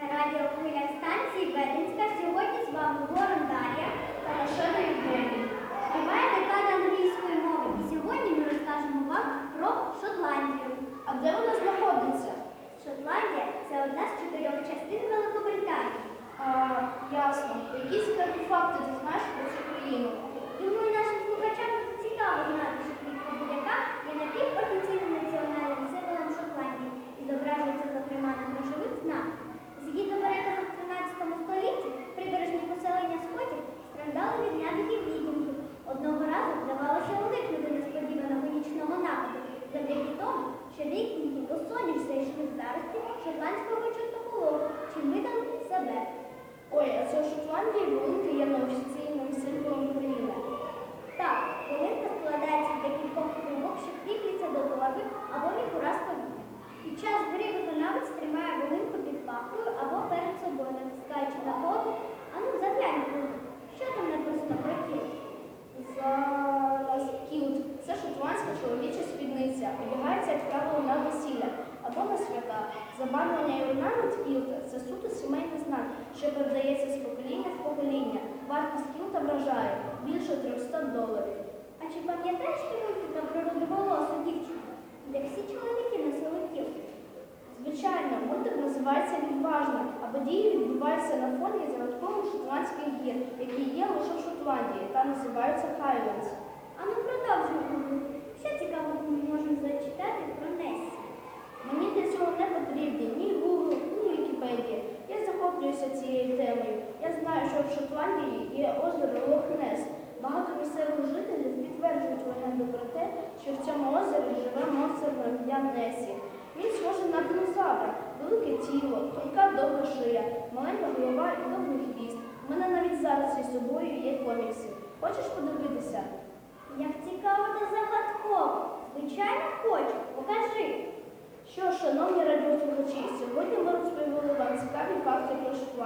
На радіо хвилях станції Веденська сьогодні з вами Ворон Дар'я та Рашена Євгенія. Триває декада англійської мови і сьогодні ми розкажемо вам про Шотландію. А де вона знаходиться? Шотландія це одна з чотирьох частин Великобританії. А, ясно. Які цікаві факти ти знаєш про цю країну? Чоловіча спідниця. Одягається, як правило, на весілля або на свята. Забарвлення і орнамент кілта – це суто сімейний знак, що передається з покоління в покоління. Вартість кілта вражає більше 300 доларів. А чи пам'ятаєш про рудоволосу дівчинку, де всі чоловіки носили кіл? Звичайно, мультик називається Відважна, а події відбуваються на фоні загадкових шотландських гір, які є лише в Шотландії та називаються Хайлендс. А ну продовжуємо. В Шотландії є озеро Лох-Нес. Багато місцевих жителів підтверджують легенду про те, що в цьому озері живе монстр на ім'я Несі. Він схожий на динозавра, велике тіло, тонка довга шия, маленька голова і довгий хвіст. У мене навіть зараз із собою є комікси. Хочеш подивитися? Як цікаво та загадково. Звичайно, хочу. Покажи. Що ж, шановні радіослухачі, сьогодні ми розповіли вам цікаві факти про Шотландію.